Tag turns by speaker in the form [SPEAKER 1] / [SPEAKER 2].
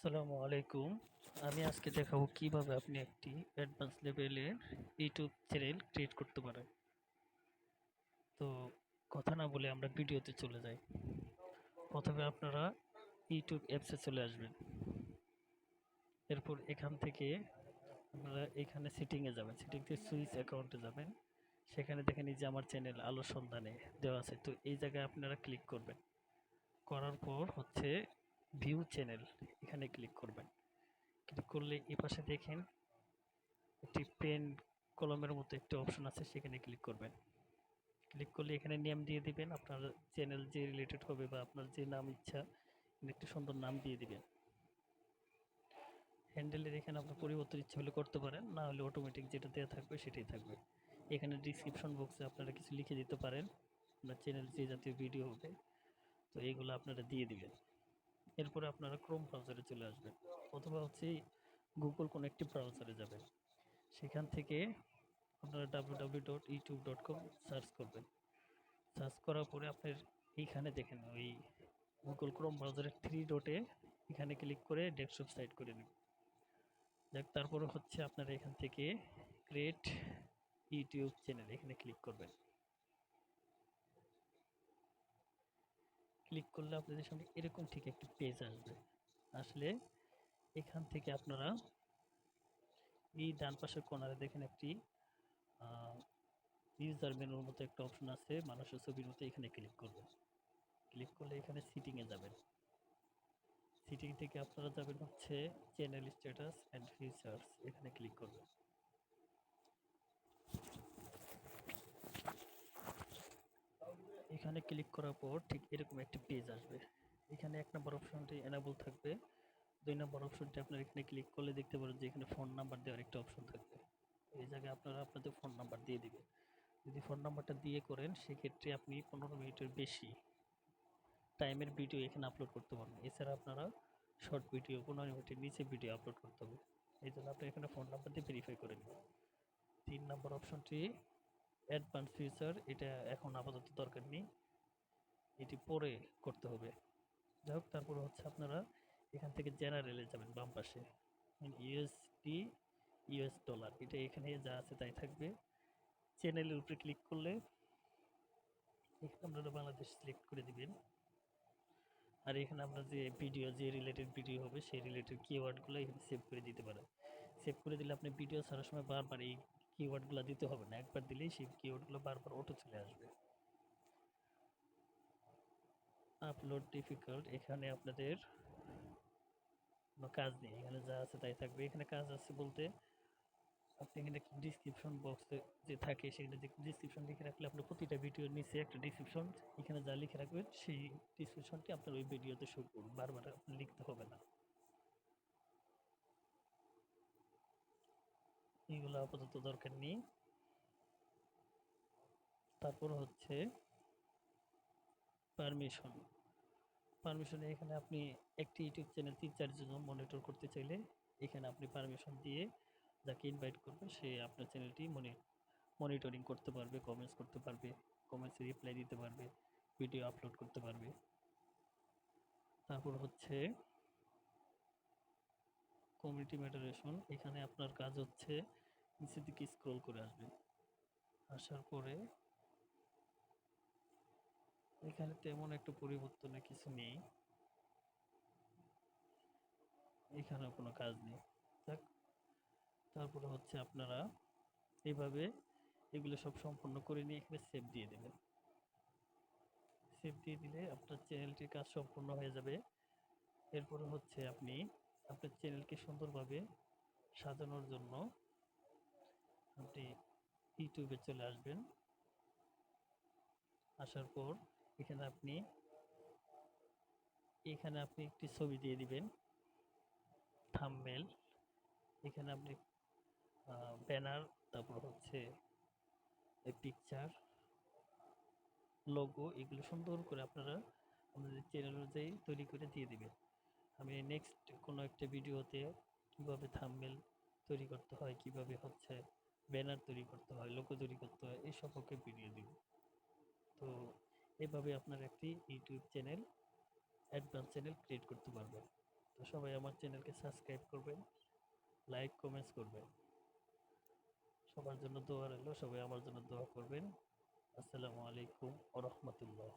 [SPEAKER 1] আসসালামু আলাইকুম। আমি আজকে দেখাবো কীভাবে আপনি একটি অ্যাডভান্স লেভেলের ইউটিউব চ্যানেল ক্রিয়েট করতে পারেন। তো কথা না বলে আমরা ভিডিওতে চলে যাই। প্রথমে আপনারা ইউটিউব অ্যাপসে চলে আসবেন। এরপর এখান থেকে আপনারা এখানে সেটিংয়ে যাবেন। সেটিং থেকে সুইচ অ্যাকাউন্টে যাবেন। সেখানে দেখেন এই যে আমার চ্যানেল আলো সন্ধানে দেওয়া আছে। তো এই জায়গায় আপনারা ক্লিক করবেন। করার পর হচ্ছে ভিউ চ্যানেল এখানে ক্লিক করবেন। ক্লিক করলে এই পাশে দেখেন একটি পেন কলমের মতো একটি অপশন আছে, সেখানে ক্লিক করবেন। ক্লিক করলে এখানে নেম দিয়ে দিবেন, আপনার চ্যানেল যে রিলেটেড হবে বা আপনার যে নাম ইচ্ছা একটি সুন্দর নাম দিয়ে দিবেন। হ্যান্ডেলের এখানে আপনার পরিবর্তন ইচ্ছে হলে করতে পারেন, না হলে অটোমেটিক যেটা দেওয়া থাকবে সেটাই থাকবে। এখানে ডিসক্রিপশন বক্সে আপনারা কিছু লিখে দিতে পারেন, আপনার চ্যানেল যে জাতীয় ভিডিও হবে, তো এইগুলো আপনারা দিয়ে দিবেন। এরপরে আপনারা ক্রোম ব্রাউজারে চলে আসবেন। অথবা হচ্ছে গুগল কোনো একটি ব্রাউজারে যাবেন। সেখান থেকে আপনারা W dot YouTube dot com search করবেন। সার্চ করার পরে আপনার এইখানে দেখেন, ওই গুগল ক্রোম ব্রাউজারের থ্রি ডটে এখানে ক্লিক করে ডেস্কটপ সাইট করে নিন দেখ তারপরে হচ্ছে আপনারা এখান থেকে ক্রিয়েট ইউটিউব চ্যানেল এখানে ক্লিক করবেন। ক্লিক করলে আপনাদের সামনে এরকম ঠিক একটি পেজ আসবে। আসলে এখান থেকে আপনারা এই ডান পাশের কর্নারে দেখেন একটি ইউজার মেনুর মতো একটা অপশন আছে, মানুষের ছবির মতো এখানে ক্লিক করবেন। ক্লিক করলে এখানে সিটিংয়ে যাবেন। সিটিং থেকে আপনারা যাবেন হচ্ছে চ্যানেল স্ট্যাটাস অ্যান্ড ফিচার্স এখানে ক্লিক করবেন। এখানে ক্লিক করার পর ঠিক এরকম একটি পেজ আসবে। এখানে এক নম্বর অপশনটি এনাবল থাকবে। দুই নম্বর অপশনটি আপনার এখানে ক্লিক করলে দেখতে পারেন যে এখানে ফোন নাম্বার দেওয়ার একটা অপশন থাকবে। এই জায়গায় আপনারা আপনাদের ফোন নাম্বার দিয়ে দিবেন। যদি ফোন নাম্বারটা দিয়ে করেন, সেক্ষেত্রে আপনি পনেরো মিনিটের বেশি টাইমের ভিডিও এখানে আপলোড করতে পারবেন। এছাড়া আপনারা শর্ট ভিডিও পনেরো মিনিটের নিচে ভিডিও আপলোড করতে হবে। এই জন্য আপনি এখানে ফোন নাম্বার দিয়ে ভেরিফাই করে নেবেন তিন নম্বর অপশনটি অ্যাডভান্স ফিচার এটা এখন আপাতত দরকার নেই। এটি পরে করতে হবে। যাই হোক, তারপরে হচ্ছে আপনারা এখান থেকে জেনারেলে যাবেন, বাম পাশে। ইউএসডি ইউএস ডলার এটা এখানে যা আছে তাই থাকবে। চ্যানেলের উপরে ক্লিক করলে এখানে আপনারা বাংলাদেশ সিলেক্ট করে দিবেন। আর এখানে আপনার যে ভিডিও যে রিলেটেড ভিডিও হবে, সেই রিলেটেড কিওয়ার্ডগুলো এখানে সেভ করে দিতে পারেন। সেভ করে দিলে আপনি ভিডিও ছাড়ার সময় বারবার এই কিওয়ার্ডগুলো দিতে হবে না। একবার দিলেই সেই কিওয়ার্ডগুলো বারবার অটো চলে আসবে। আপলোড ডিফিকাল্ট এখানে আপনাদের কোনো কাজ নেই। এখানে যা আছে তাই থাকবে। এখানে কাজ আছে বলতে আপনি এখানে ডিসক্রিপশন বক্সে যে থাকে যে ডিসক্রিপশন লিখে রাখলে আপনার প্রতিটা ভিডিওর নিচে একটা ডিসক্রিপশন এখানে যা লিখে রাখবেন সেই ডিসক্রিপশনটি আপনার ওই ভিডিওতে শো করুন বারবার আপনি লিখতে হবে না। এগুলো আপাতত দরকার নেই। তারপর হচ্ছে পারমিশন পারমিশনে এখানে আপনি একটি ইউটিউব চ্যানেল তিন চারজন মনিটর করতে চাইলে এখানে আপনি পারমিশন দিয়ে যাকে ইনভাইট করবে সে আপনার চ্যানেলটি মনি মনিটরিং করতে পারবে কমেন্টস করতে পারবে কমেন্টসে রিপ্লাই দিতে পারবে ভিডিও আপলোড করতে পারবে। তারপর হচ্ছে কমিউনিটি ম্যাটারেশন এখানে আপনার কাজ হচ্ছে নিচের দিকে স্ক্রল করে আসবেন। আসার পরে এখানে তেমন একটা পরিবর্তনের কিছু নেই। এখানেও কোনো কাজ নেই। দেখ তারপরে হচ্ছে আপনারা এইভাবে এগুলো সব সম্পূর্ণ করে নিয়ে এখানে সেভ দিয়ে দেবেন। সেভ দিয়ে দিলে আপনার চ্যানেলটির কাজ সম্পূর্ণ হয়ে যাবে। এরপরে হচ্ছে আপনি আপনার চ্যানেলকে সুন্দরভাবে সাজানোর জন্য আপনি ইউটিউবে চলে আসবেন। আসার পর এখানে আপনি এখানে আপনি একটি ছবি দিয়ে দিবেন থাম্বনেল এখানে আপনি ব্যানার তারপর হচ্ছে পিকচার লোগো এগুলো সুন্দর করে আপনারা আমাদের চ্যানেল অনুযায়ী তৈরি করে দিয়ে দিবেন। আমি নেক্সট কোনো একটা ভিডিওতে কীভাবে থাম্বনেল তৈরি করতে হয়, কীভাবে হচ্ছে ব্যানার তৈরি করতে হয় লোগো তৈরি করতে হয়, এই সম্পর্কে ভিডিও দিব। তো এভাবে আপনার একটি YouTube channel advance channel create করতে পারবেন। তো সবাই আমার চ্যানেলকে সাবস্ক্রাইব করবেন লাইক কমেন্টস করবেন। সবার জন্য দোয়া রইল, সবাই আমার জন্য দোয়া করবেন। আসসালামু আলাইকুম ওয়া রাহমাতুল্লাহ।